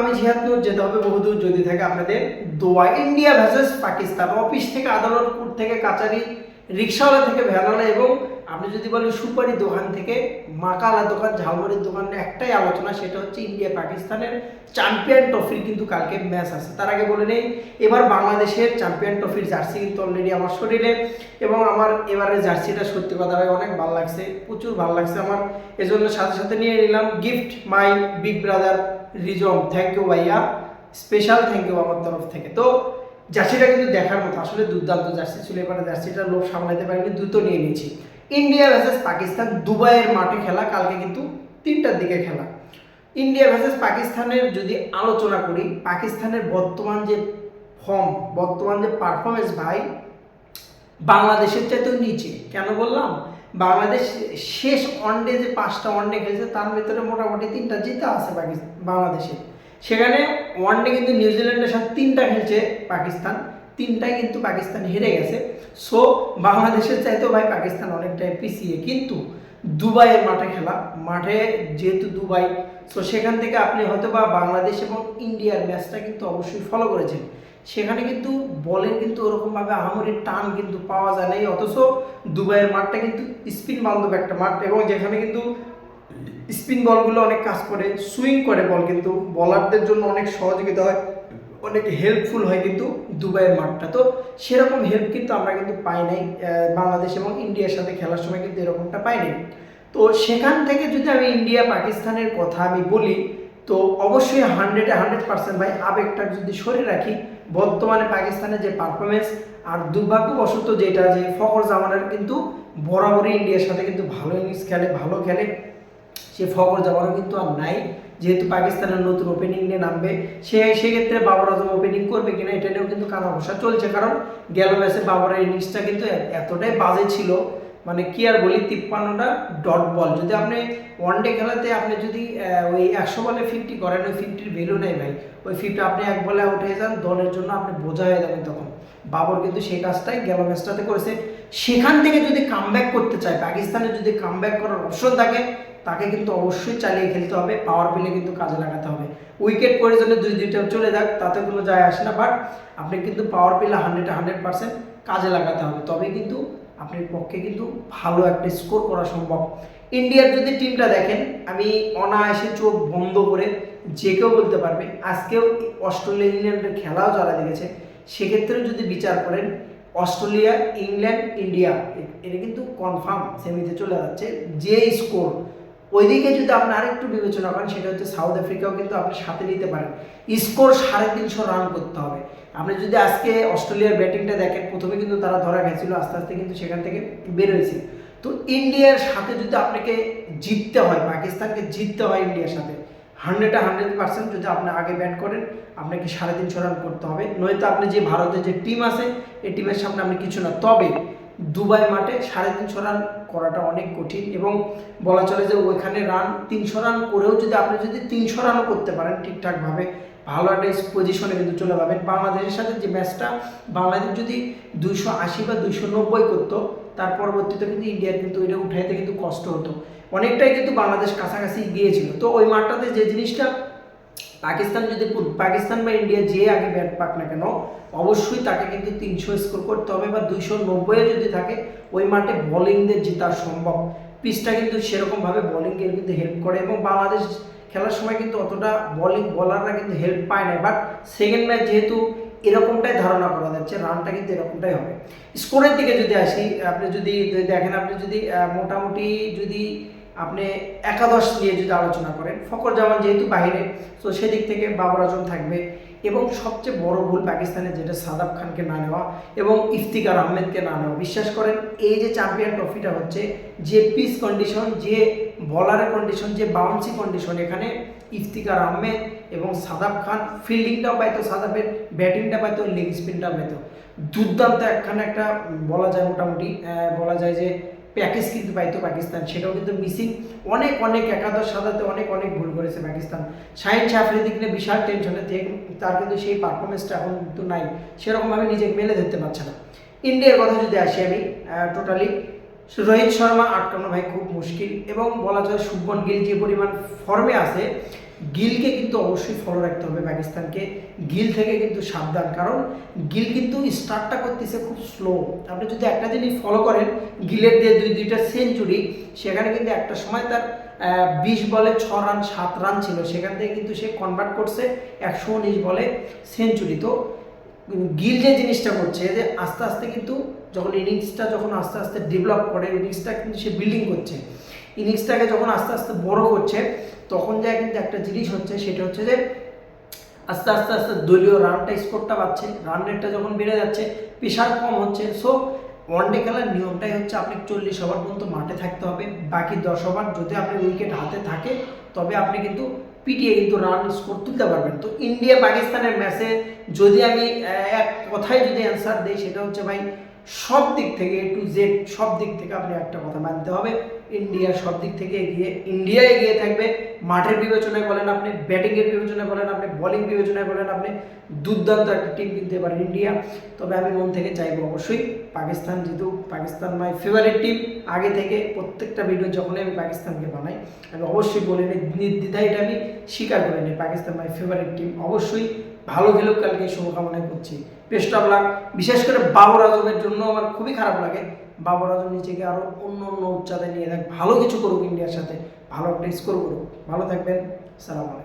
আমি জিহাদনুর যেতে হবে বহুদূর যদি থাকে আপনাদের দোয়া। ইন্ডিয়া ভার্সেস পাকিস্তান, অফিস থেকে আদালত, কোর্ট থেকে কাচারি, রিক্সাওয়ালা থেকে ভ্যানওয়ালা এবং আপনি যদি বলেন সুপারি দোকান থেকে মাকালা দোকান, ঝালমুড়ির দোকান, একটাই আলোচনা সেটা হচ্ছে ইন্ডিয়া পাকিস্তানের চ্যাম্পিয়ন ট্রফির কিন্তু কালকে ম্যাচ আছে। তার আগে বলে নেই, এবার বাংলাদেশের চ্যাম্পিয়ন ট্রফির জার্সি কিন্তু অলরেডি আমার শরীরে এবং আমার এবারের জার্সিটা সত্যি কথা ভাই অনেক ভালো লাগছে, প্রচুর ভালো লাগছে আমার। এজন্য সাথে সাথে নিয়ে নিলাম গিফট মাই বিগ ব্রাদার রিজম থ্যাংক ইউ ভাইয়া। স্পেশাল থ্যাংক ইউ আমার তরফ থেকে। তো জার্সিটা কিন্তু দেখার মতো, আসলে দুর্দান্ত জার্সি ছিল এবারে জার্সিটা লোক সামলাতে পারিনি, দ্রুত নিয়ে নিয়েছি। ইন্ডিয়া ভার্সেস পাকিস্তান, দুবাইয়ের মাঠে খেলা, কালকে কিন্তু তিনটার দিকে খেলা। ইন্ডিয়া ভার্সেস পাকিস্তানের যদি আলোচনা করি, পাকিস্তানের বর্তমান যে ফর্ম বর্তমান যে পারফরমেন্স ভাই, বাংলাদেশের চাইতেও নিচে। কেন বললাম? বাংলাদেশ শেষ ওয়ানডে যে পাঁচটা ওয়ানডে খেলেছে, তার ভিতরে মোটামুটি তিনটা জিতে আছে পাকিস্তান বাংলাদেশে। সেখানে ওয়ানডে কিন্তু নিউজিল্যান্ডের সাথে তিনটা খেলছে পাকিস্তান। তিনটাই কিন্তু পাকিস্তান হেরে গেছে। সো বাংলাদেশের চাইতেও ভাই পাকিস্তান অনেকটাই পিছিয়ে। কিন্তু দুবাইয়ের মাঠে খেলা। মাঠে যেহেতু দুবাই সো সেখান থেকে আপনি হয়তো বা বাংলাদেশ এবং ইন্ডিয়ার ম্যাচটা কিন্তু অবশ্যই ফলো করেছেন। সেখানে কিন্তু বলের কিন্তু ওরকমভাবে আহামরি টান কিন্তু পাওয়া যায় নাই, অথচ দুবাইয়ের মাঠটা কিন্তু স্পিন বান্ধব একটা মাঠ এবং যেখানে কিন্তু স্পিন বলগুলো অনেক কাজ করে, সুইং করে বল কিন্তু, বলারদের জন্য অনেক সহযোগিতা হয়, অনেক হেল্পফুল হয় কিন্তু দুবাইয়ের মাঠটা। তো সেরকম হেল্প কিন্তু আমরা কিন্তু পাই নাই বাংলাদেশ এবং ইন্ডিয়ার সাথে খেলার সময় কিন্তু এরকমটা পাই নাই। তো সেখান থেকে যদি আমি ইন্ডিয়া পাকিস্তানের কথা আমি বলি, তো অবশ্যই হান্ড্রেডে, হান্ড্রেড পার্সেন্ট ভাই আবেগটা যদি সরে রাখি বর্তমানে পাকিস্তানের যে পারফরমেন্স আর দুর্ভাগ্যবশত যেটা যে ফখর জামানের কিন্তু বরাবরই ইন্ডিয়ার সাথে কিন্তু ভালো ইনিংস খেলে, ভালো খেলে। সে ফখর জামানও কিন্তু আর নাই। যেহেতু পাকিস্তানের নতুন ওপেনিং নিয়ে নামবে, সে সেক্ষেত্রে বাবর আজম ওপেনিং করবে কিনা এটা নিয়েও কিন্তু কানা চলছে। কারণ গেল ম্যাচে বাবরের ইনিংসটা কিন্তু এতটাই বাজে ছিল মানে কি আর বলি, তিপ্পান্নটা ডট বল যদি আপনি ওয়ান ডে খেলাতে আপনি যদি ওই একশো বলে ফিফটি করেন, ওই ফিফটির ভ্যালু নেই ভাই। ওই ফিফটি আপনি এক বলে আউট হয়ে যান, দলের জন্য আপনি বোঝা হয়ে যাবেন তখন। বাবর কিন্তু সেই কাজটাই গেল ম্যাচটাতে করেছে। সেখান থেকে যদি কামব্যাক করতে চায়, পাকিস্তানে যদি কামব্যাক করার অপশন থাকে, তাকে কিন্তু অবশ্যই চালিয়ে খেলতে হবে পাওয়ার প্লে কিন্তু কাজে লাগাতে হবে। উইকেট প্রয়োজনে দুই, দুইটা চলে যাক, তাতে কোনো যায় আসে না বাট আপনি কিন্তু power play hundred hundred percent কাজে লাগাতে হবে। তবে কিন্তু আপনার পক্ষে কিন্তু ভালো একটা স্কোর করা সম্ভব। ইন্ডিয়ার যদি টিমটা দেখেন, আমি অনায়াসে চোখ বন্ধ করে যে কেউ বলতে পারবে, আজকেও অস্ট্রেলিয়া ইংল্যান্ডের খেলাও যারা দেখেছে সেক্ষেত্রে যদি বিচার করেন, অস্ট্রেলিয়া, ইংল্যান্ড, ইন্ডিয়া এটা কিন্তু কনফার্ম সেমিতে চলে যাচ্ছে যে স্কোর ওইদিকে যদি আপনি আরেকটু বিবেচনা করেন, সেটা হচ্ছে সাউথ আফ্রিকাও কিন্তু আপনি সাথে নিতে পারেন। স্কোর সাড়ে তিনশো রান করতে হবে। আপনি যদি আজকে অস্ট্রেলিয়ার ব্যাটিংটা দেখেন, প্রথমে কিন্তু তারা ধরা গেছিল, আস্তে আস্তে কিন্তু সেখান থেকে বের হয়েছে। তো ইন্ডিয়ার সাথে যদি আপনাকে জিততে হয়, পাকিস্তানকে জিততে হয় ইন্ডিয়ার সাথে হান্ড্রেডে হান্ড্রেড পার্সেন্ট যদি আপনি আগে ব্যাট করেন, আপনাকে সাড়ে তিনশো রান করতে হবে। নয়তো আপনি যে ভারতের যে টিম আছে, এই টিমের সামনে আপনি কিছু না। তবে দুবাই মাঠে সাড়ে তিনশো রান করাটা অনেক কঠিন এবং বলা চলে যে ওইখানে রান তিনশো রান করেও যদি আপনি যদি তিনশো রানও করতে পারেন ঠিকঠাকভাবে, ভালো একটা পজিশনে কিন্তু চলে যাবেন বাংলাদেশের সাথে যে ম্যাচটা বাংলাদেশ যদি দুইশো আশি বা দুইশো নব্বই করতো, তার পরবর্তীতে কিন্তু ইন্ডিয়ার কিন্তু ওইটা উঠাইতে কিন্তু কষ্ট হতো। অনেকটাই কিন্তু বাংলাদেশ কাছাকাছি গিয়েছিল। তো ওই মাঠটাতে যে জিনিসটা পাকিস্তান যদি পাকিস্তান বা ইন্ডিয়া যে আগে ব্যাট পাক না কেন, অবশ্যই তাকে কিন্তু তিনশো স্কোর করতে হবে বা দুইশো নব্বইয়ে যদি থাকে, ওই মাঠে বোলিংদের জেতা সম্ভব। পিচটা কিন্তু সেরকমভাবে বোলিংয়ের কিন্তু হেল্প করে এবং বাংলাদেশ খেলার সময় কিন্তু অতটা বোলিং বলাররা কিন্তু হেল্প পায় না। বাট সেকেন্ড ম্যাচ যেহেতু এরকমটাই ধারণা করা যাচ্ছে রানটা কিন্তু এরকমটাই হবে। স্কোরের দিকে যদি আসি, আপনি যদি দেখেন, আপনি যদি মোটামুটি যদি আপনি একাদশ নিয়ে যদি আলোচনা করেন ফকর জামান যেহেতু বাইরে, তো সেদিক থেকে বাবর আজম থাকবে। এবং সবচেয়ে বড় ভুল পাকিস্তানের যেটা সাদাব খানকে না নেওয়া এবং ইফতিকার আহমেদকে না নেওয়া। বিশ্বাস করেন, এই যে চ্যাম্পিয়ন ট্রফিটা হচ্ছে, যে পিচ কন্ডিশন যে বলারের কন্ডিশন যে বাউন্সি কন্ডিশন এখানে, ইফতিকার আহমেদ এবং সাদাব খান ফিল্ডিংটাও পাইতো, সাদাবের ব্যাটিংটা পাইতো লেগ স্পিনটা পাইতো। দুর্দান্ত একখানে একটা বলা যায় মোটামুটি বলা যায় যে প্যাকেজ কিন্তু পাইতো পাকিস্তান। সেটাও কিন্তু মিসিং অনেক অনেক একাদশ সাদাতে অনেক অনেক ভুল করেছে পাকিস্তান। শাহিন আফ্রিদি নিয়ে বিশাল টেনশনে যে তার কিন্তু সেই পারফরমেন্সটা এখন কিন্তু নাই। সেরকমভাবে নিজেকে মেলে ধরতে পারছে না। ইন্ডিয়ার কথা যদি আসি আমি টোটালি রোহিত শর্মা আটকানো ভাই খুব মুশকিল এবং বলা যায় শুভমন গিল যে পরিমাণ ফর্মে আছে গিলকে কিন্তু অবশ্যই ফলো রাখতে হবে পাকিস্তানকে। গিল থেকে কিন্তু সাবধান, কারণ গিল কিন্তু স্টার্টটা করতেছে খুব স্লো আপনি যদি একটা জিনিস ফলো করেন, গিলের দিয়ে দুই, দুইটা সেঞ্চুরি সেখানে কিন্তু একটা সময় তার বিশ বলে ছ রান সাত রান ছিল। সেখান থেকে কিন্তু সে কনভার্ট করছে একশো উনিশ বলে সেঞ্চুরি তো গিল যে জিনিসটা করছে, যে আস্তে আস্তে কিন্তু যখন ইনিংসটা যখন আস্তে আস্তে ডেভেলপ করে, ইনিংসটা কিন্তু সে বিল্ডিং করছে। ইনিংসটাকে যখন আস্তে আস্তে বড় করছে তখন যা কিন্তু একটা জিনিস হচ্ছে, সেটা হচ্ছে যে আস্তে আস্তে আস্তে দলীয় রানটা স্কোরটা পাচ্ছে রান রেটটা যখন বেড়ে যাচ্ছে প্রেশার কম হচ্ছে। সো ওয়ানডে খেলার নিয়মটাই হচ্ছে আপনি চল্লিশ ওভার পর্যন্ত মাঠে থাকতে হবে। বাকি দশ ওভার যদি আপনি উইকেট হাতে থাকে, তবে আপনি কিন্তু পিটিয়ে কিন্তু রান স্কোর তুলতে পারবেন। তো ইন্ডিয়া পাকিস্তানের ম্যাচে যদি আমি এক কথায় যদি অ্যান্সার দিই, সেটা হচ্ছে ভাই সব দিক থেকে এ টু জেড সব দিক থেকে আপনি একটা কথা মানতে হবে। ইন্ডিয়া সব দিক থেকে এগিয়ে ইন্ডিয়া এগিয়ে থাকবে। মাঠের বিবেচনায় বলেন আপনি ব্যাটিংয়ের বিবেচনায় বলেন আপনি বোলিং বিবেচনায় বলেন আপনি, দুর্দান্ত একটা টিম কিনতে পারেন ইন্ডিয়া তবে আমি মন থেকে চাইব অবশ্যই পাকিস্তান যেহেতু পাকিস্তান মাই ফেভারিট টিম আগে থেকে প্রত্যেকটা ভিডিও যখনই আমি পাকিস্তানকে বানাই, আমি অবশ্যই বলে নিই নির্দ্বিধায় এটা আমি স্বীকার করে নিই পাকিস্তান মাই ফেভারিট টিম অবশ্যই ভালো খেলুক কালকে, শুভকামনা করছি। Best of luck. বিশেষ করে বাবর আজমের জন্য আমার খুবই খারাপ লাগে। বাবর আজম নিজেকে আরও অন্য অন্য উচ্চাদে নিয়ে দেখ ভালো কিছু করুক ইন্ডিয়ার সাথে। ভালো একটা স্কোর করুক ভালো থাকবেন। সালাম আলাইকুম।